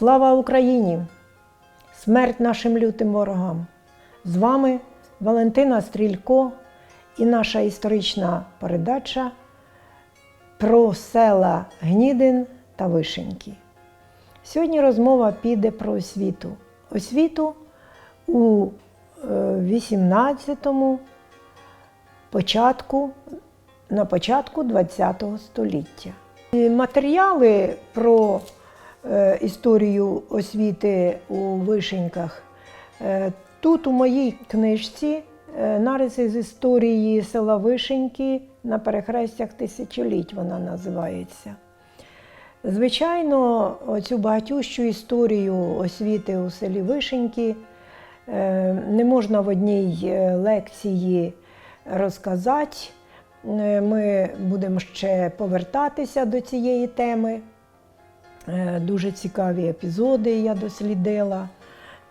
Слава Україні! Смерть нашим лютим ворогам! З вами Валентина Стрілько і наша історична передача про села Гнідин та Вишеньки. Сьогодні розмова піде про освіту. Освіту у 18-му початку, на початку ХХ століття. Матеріали про е, історію освіти у Вишеньках е, тут у моїй книжці е, нариси з історії села Вишеньки на перехрестях тисячоліть вона називається. Звичайно, оцю багатющу історію освіти у селі Вишеньки е, не можна в одній е, лекції розказати. Е, Ми будемо ще повертатися до цієї теми. Е, Дуже цікаві епізоди я дослідила,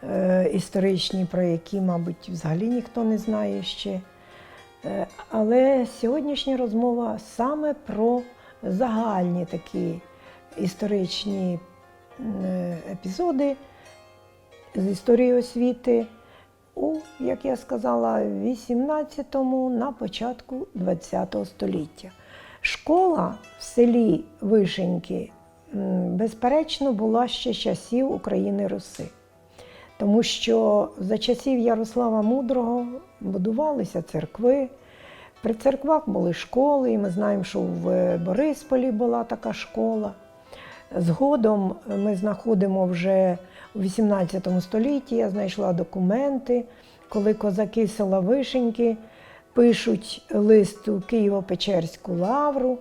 е, історичні, про які, мабуть, взагалі ніхто не знає ще. Е, Але сьогоднішня розмова саме про загальні такі історичні епізоди з історії освіти у, як я сказала, 18-му на початку ХХ століття. Школа в селі Вишеньки, безперечно, була ще часів України Руси. Тому що за часів Ярослава Мудрого будувалися церкви. При церквах були школи, і ми знаємо, що в Борисполі була така школа. Згодом ми знаходимо вже у 18 столітті, я знайшла документи, коли козаки села Вишеньки пишуть лист у Києво-Печерську лавру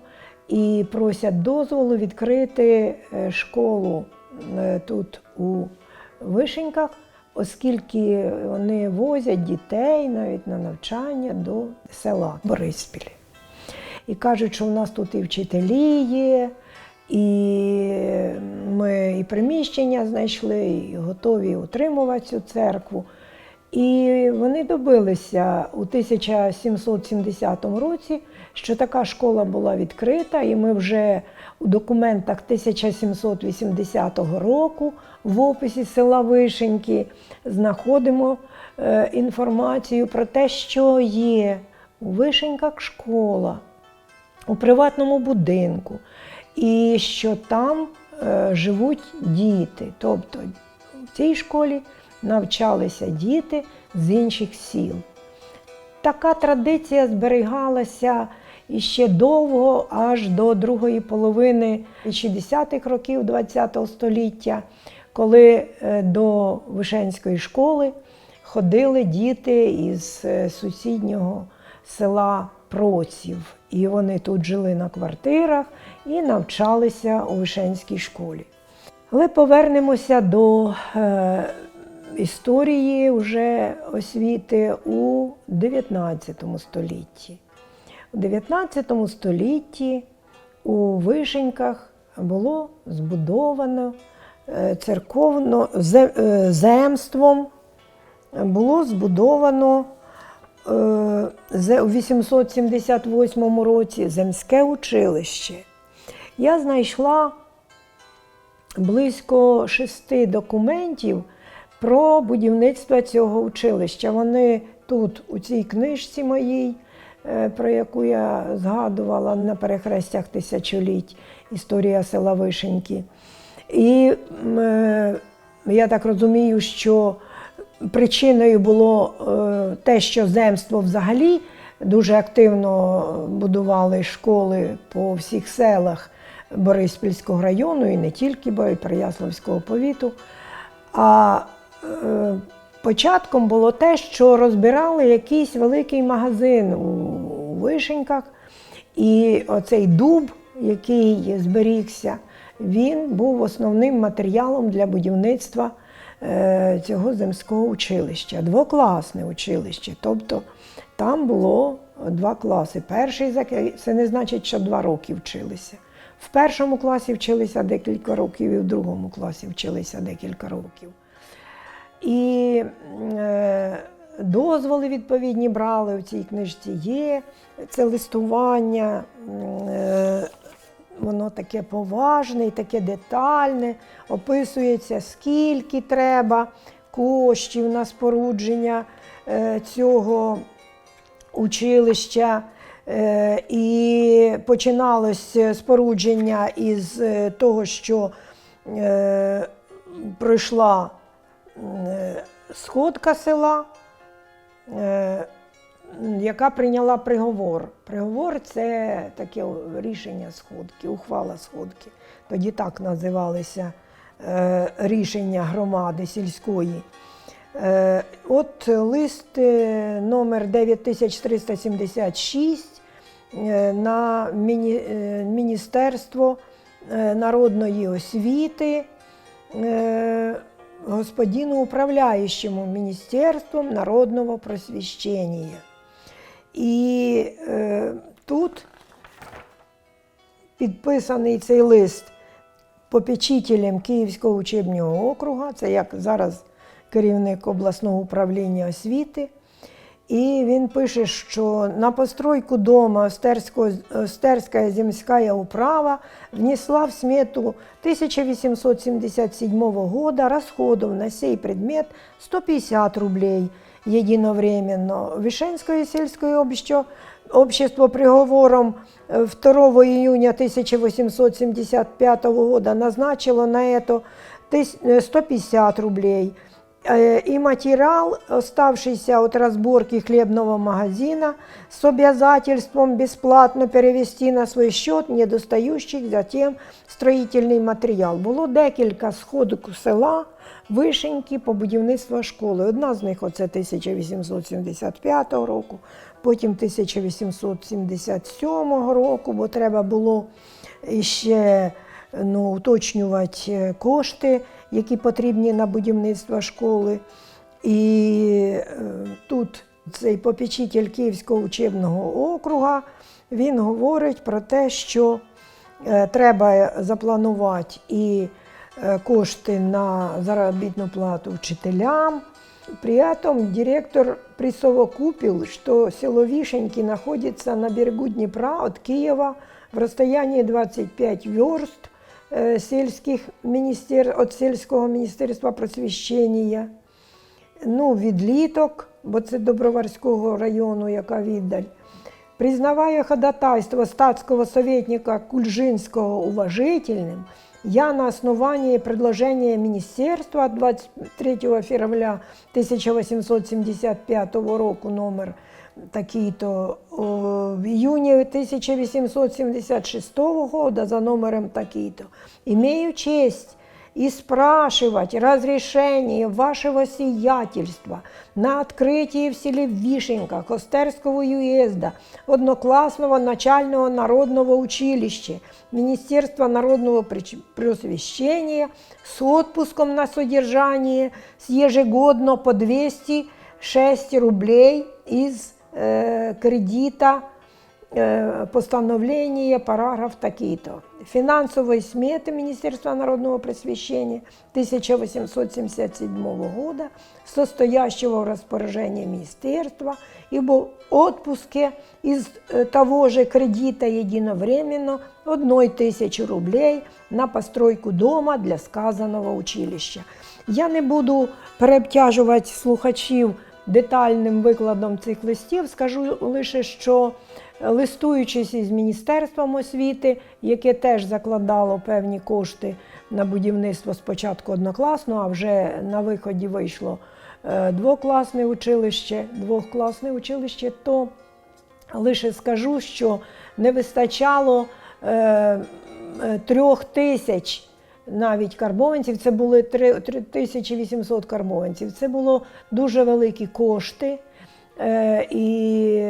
і просять дозволу відкрити е, школу е, тут у Вишеньках, оскільки вони возять дітей навіть на навчання до села Бориспіль. І кажуть, що в нас тут і вчителі є, і ми і приміщення знайшли, і готові утримувати цю церкву. І вони добилися у 1770 році, що така школа була відкрита, і ми вже у документах 1780 року в описі села Вишеньки знаходимо е, інформацію про те, що є у Вишеньках школа у приватному будинку, і що там е, живуть діти. Тобто в цій школі навчалися діти з інших сіл. Така традиція зберігалася іще довго, аж до другої половини 60-х років ХХ століття, коли е, до Вишенської школи ходили діти із е, сусіднього села Проців. І вони тут жили на квартирах і навчалися у Вишенській школі. Але повернемося до е, історії вже освіти у 19 столітті. У 19 столітті у Вишеньках було збудовано е, церковно е, земством, було збудовано е, у 878 році земське училище. Я знайшла близько шести документів про будівництво цього училища. Вони тут, у цій книжці моїй, е, про яку я згадувала на перехрестях тисячоліть історія села Вишеньки. І е, я так розумію, що причиною було е, те, що земство взагалі дуже активно будували школи по всіх селах Бориспільського району і не тільки, бо й Переяславського повіту. А початком було те, що розбирали якийсь великий магазин у, Вишеньках, і оцей дуб, який зберігся, він був основним матеріалом для будівництва е, цього земського училища, двокласне училище. Тобто там було два класи. Перший це не значить, що два роки вчилися. В першому класі вчилися декілька років, і в другому класі вчилися декілька років. І е, дозволи відповідні брали в цій книжці є. Це листування е, воно таке поважне і таке детальне, описується, скільки треба коштів на спорудження е, цього училища. І починалось спорудження із того, що пройшла сходка села, е, яка прийняла приговор. Приговор це таке рішення сходки, ухвала сходки. Тоді так називалися е, рішення громади сільської. Е, От лист е, номер 9376 е, на е, Міністерство е, народної освіти е, господину управляющему Міністерством народного просвіщення. І е, тут підписаний цей лист попечителем Київського учебного округа, це як зараз керівник обласного управління освіти. І він пише, що на постройку дома Остерського, Остерская земская управа внесла в смету 1877 года расходов на сей предмет 150 рублей единовременно. Вишенское сельское общество, общество приговором э, 2 июня 1875 года назначило на это тыс- э, 150 рублей. Э, И материал, оставшийся от разборки хлебного магазина, с обязательством бесплатно перевести на свой счет недостающий затем строїтельний матеріал. Було декілька сходок села, вишеньки по будівництву школи. Одна з них оце 1875 року, потім 1877 року, бо треба було ще ну, уточнювати е, кошти, які потрібні на будівництво школи. І е, тут цей попечитель Київського учебного округа він говорить про те, що е, треба запланувати і кошти на заробітну плату вчителям. При этом директор присовокупил, что село Вишеньки находится на берегу Днепра от Киева в расстоянии 25 верст э, сельских министер... от сельского міністерства просвіщення. Ну, відліток, бо це Доброварського району, яка віддаль. Признавая ходатайство статского советника Кульжинского уважительным, я на основании предложения Министерства от 23 февраля 1875 року номер такий-то в июне 1876 года за номером такий-то, имею честь и спрашивать разрешение вашего сиятельства на открытие в селе Вишенка Костерского уезда одноклассного начального народного училища Министерства народного просвещения с отпуском на содержание с ежегодно по 206 рублей из кредита э, постановление, параграф такий-то. Финансовой сметы Министерства народного просвещения 1877 года, состоящего в распоряжении Министерства, ибо отпуске из э, того же кредита единовременно одной тысячи рублей на постройку дома для сказаного училища. Я не буду переобтяжувати слухачів детальним викладом цих листів, скажу лише, що е, листуючись із Міністерством освіти, яке теж закладало певні кошти на будівництво спочатку однокласного, а вже на виході вийшло е, двокласне училище, двохкласне училище, то лише скажу, що не вистачало е, трьох тисяч навіть карбованців. Це були три- 3800 карбованців. Це було дуже великі кошти. Е, І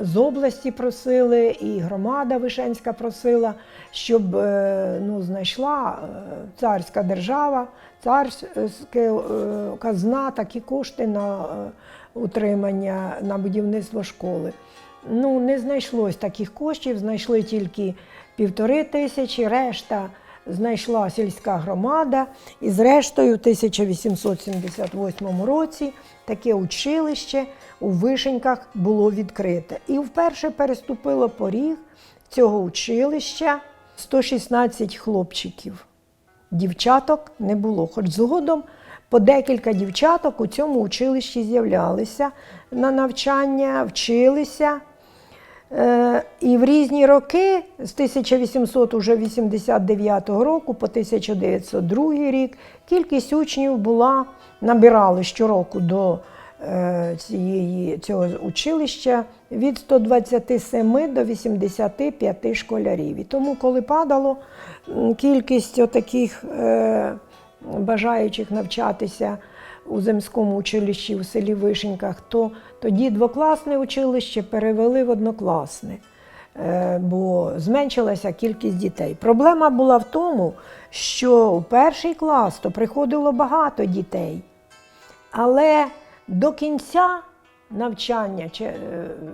з області просили, і громада Вишенська просила, щоб е, ну, знайшла е, царська держава, царська казна такі кошти на утримання, на будівництво школи. Ну, не знайшлось таких коштів, знайшли тільки півтори тисячі, решта знайшла сільська громада. І зрештою, в 1878 році таке училище у Вишеньках було відкрите. І вперше переступило поріг цього училища 116 хлопчиків. Дівчаток не було. Хоч згодом по декілька дівчаток у цьому училищі з'являлися на навчання, вчилися. Е, І в різні роки з 1889 року по 1902 рік кількість учнів була, набирали щороку до е, цієї, цього училища від 127 до 85 школярів. І тому, коли падало кількість отаких е, бажаючих навчатися у земському училищі у селі Вишеньках, то тоді двокласне училище перевели в однокласне, е, бо зменшилася кількість дітей. Проблема була в тому, що у перший клас то приходило багато дітей. Але до кінця навчання, е,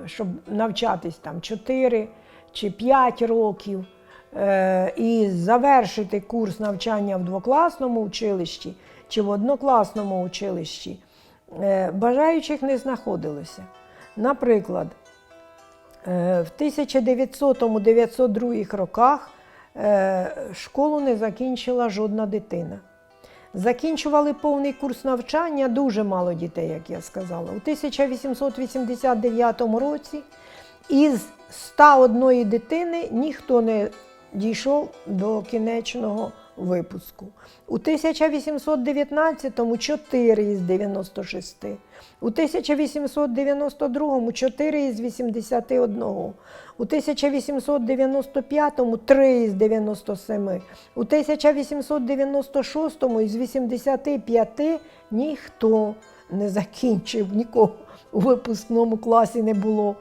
щоб навчатись там 4 чи 5 років е, і завершити курс навчання в двокласному училищі чи в однокласному училищі, е, бажаючих не знаходилося. Наприклад, е, в 1900-902 роках е, школу не закінчила жодна дитина. Закінчували повний курс навчання дуже мало дітей, як я сказала. У 1889 році із 101 дитини ніхто не дійшов до кінечного випуску. У 1819-му 4 із 96, у 1892-му 4 із 81, у 1895-му 3 із 97, у 1896-му із 85 ніхто не закінчив, нікого у випускному класі не було.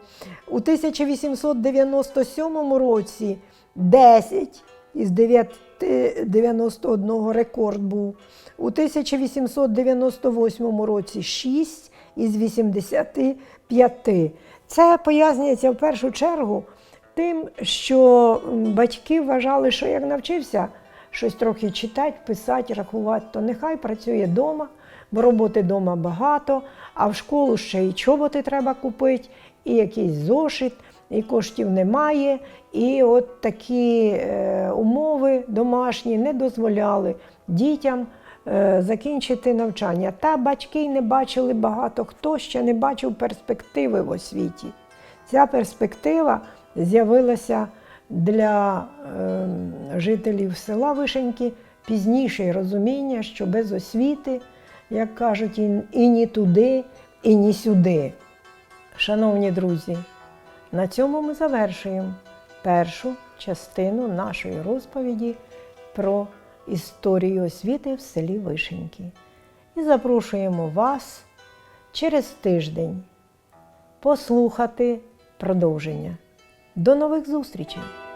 У 1897 році 10 із 9 91 рекорд був. У 1898 році 6 із 85. Це пояснюється в першу чергу тим, що батьки вважали, що як навчився щось трохи читати, писати, рахувати, то нехай працює вдома, бо роботи вдома багато, а в школу ще й чоботи треба купити, і якийсь зошит, і коштів немає. І от такі е, умови домашні не дозволяли дітям е, закінчити навчання. Та батьки не бачили багато хто ще не бачив перспективи в освіті. Ця перспектива з'явилася для е, жителів села Вишеньки пізніше розуміння, що без освіти, як кажуть, і, і ні туди, і ні сюди. Шановні друзі, на цьому ми завершуємо першу частину нашої розповіді про історію освіти в селі Вишеньки. І запрошуємо вас через тиждень послухати продовження. До нових зустрічей!